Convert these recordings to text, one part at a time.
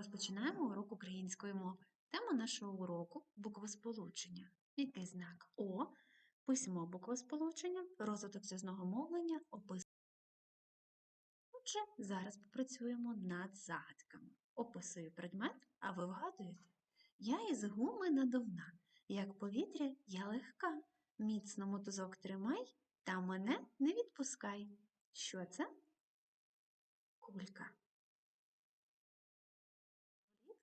Розпочинаємо урок української мови. Тема нашого уроку буквосполучення. Який знак О, письмо буквосполучення, розвиток зв'язного мовлення, опис. Отже, зараз попрацюємо над загадками. Описую предмет, а ви вгадуєте. Я із гуми надувна, як повітря я легка. Міцно мотузок тримай, та мене не відпускай. Що це? Кулька.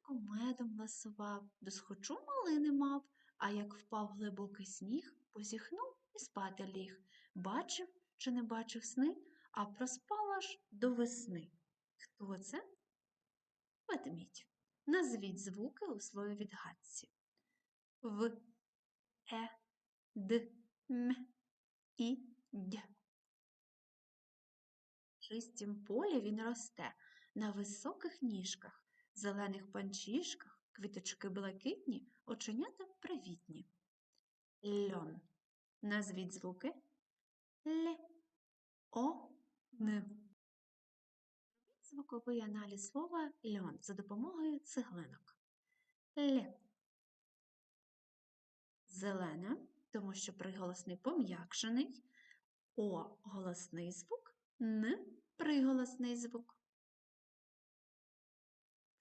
Влітку медом ласував, досхочу малини мав, а як впав глибокий сніг, позіхнув і спати ліг. Бачив чи не бачив сни, а проспав аж до весни. Хто це? Ведмідь. Назвіть звуки у слові відгадці. В, е, д, м, і, д. В чистім полі він росте на високих ніжках, зелених панчішках, квіточки блакитні, оченята привітні. Льон. Назвіть звуки Л, О, Н. Звуковий аналіз слова льон за допомогою цеглинок. Л. Зелене, тому що приголосний пом'якшений. О голосний звук, Н приголосний звук.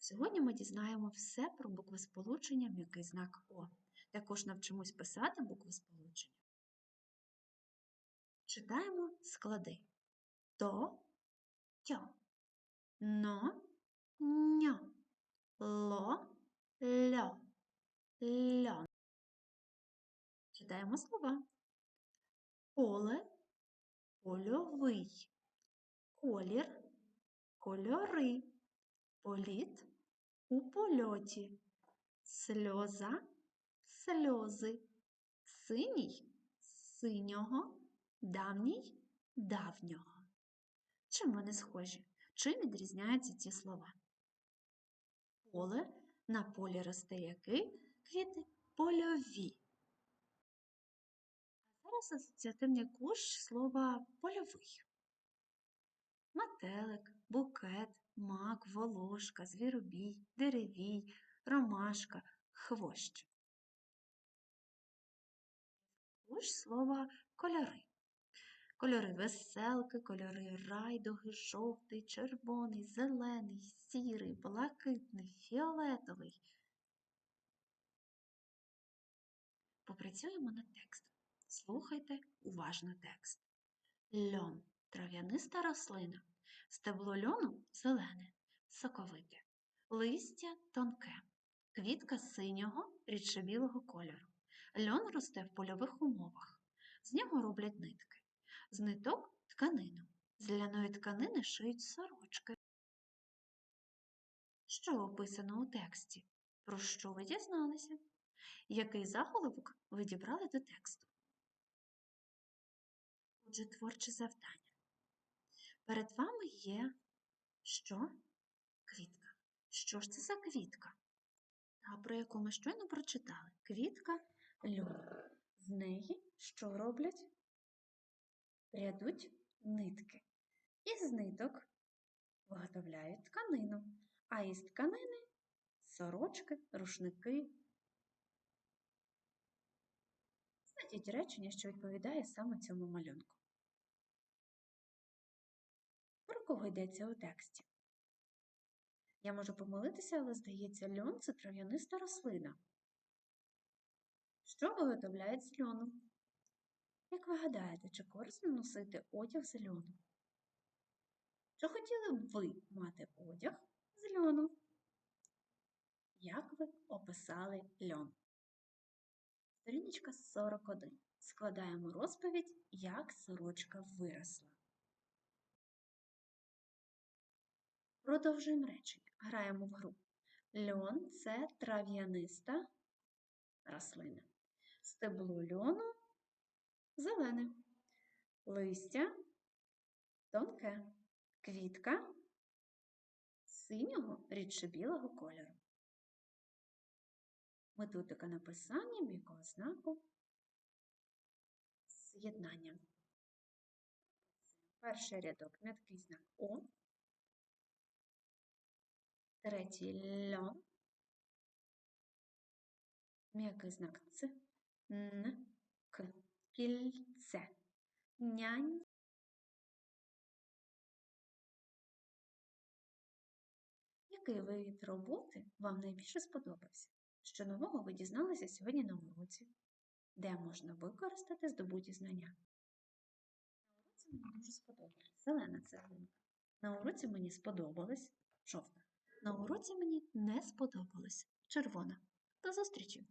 Сьогодні ми дізнаємо все про буквосполучення м'який знак О. Також навчимось писати буквосполучення. Читаємо склади. То, тьо, но, ньо, ло, льо, льон. Читаємо слова. Поле, польовий, колір, кольори, політ у польоті, сльоза, сльози, синій синього, давній давнього. Чим вони схожі? Чим відрізняються ці слова? Поле на полі росте який квіти польові. Зараз асоціативний куш слова польовий. Метелик, букет, мак, волошка, звіробій, деревій, ромашка, хвощ. Куш слова кольори. Кольори веселки, кольори райдуги, жовтий, червоний, зелений, сірий, блакитний, фіолетовий. Попрацюємо над текстом. Слухайте уважно текст. Льон трав'яниста рослина. Стебло льону зелене, соковите, листя тонке, квітка синього рідшевілого кольору. Льон росте в польових умовах. З нього роблять нитки. З ниток тканину. З ляної тканини шиють сорочки. Що описано у тексті? Про що ви дізналися? Який заголовок ви дібрали до тексту? Отже, творче завдання. Перед вами є що? Квітка. Що ж це за квітка? Та, про яку ми щойно прочитали. Квітка льону. З неї що роблять? Прядуть нитки. Із ниток виготовляють тканину, а із тканини сорочки, рушники. Знайдіть речення, що відповідає саме цьому малюнку. Кого йдеться у тексті? Я можу помилитися, але здається, льон це трав'яниста рослина. Що виготовляють з льону? Як ви гадаєте, чи корисно носити одяг з льону? Чи хотіли б ви мати одяг з льону? Як ви описали льон? Сторіночка 41. Складаємо розповідь, як сорочка виросла. Продовжуємо речення. Граємо в гру. Льон це трав'яниста рослина. Стебло льону зелене. Листя тонке. Квітка синього рідше білого кольору. Методика написання м'якого знаку з'єднання. Перший рядок м'який знак О. Третій льон. М'який знак Ц. Н. К. Кільце. Нянь. Який вид роботи вам найбільше сподобався? Що нового ви дізналися сьогодні на уроці? Де можна використати здобуті знання? На уроці мені дуже сподобалась зелена цеглинка. На уроці мені сподобалась жовта. На уроці мені не сподобалось. червона. До зустрічі!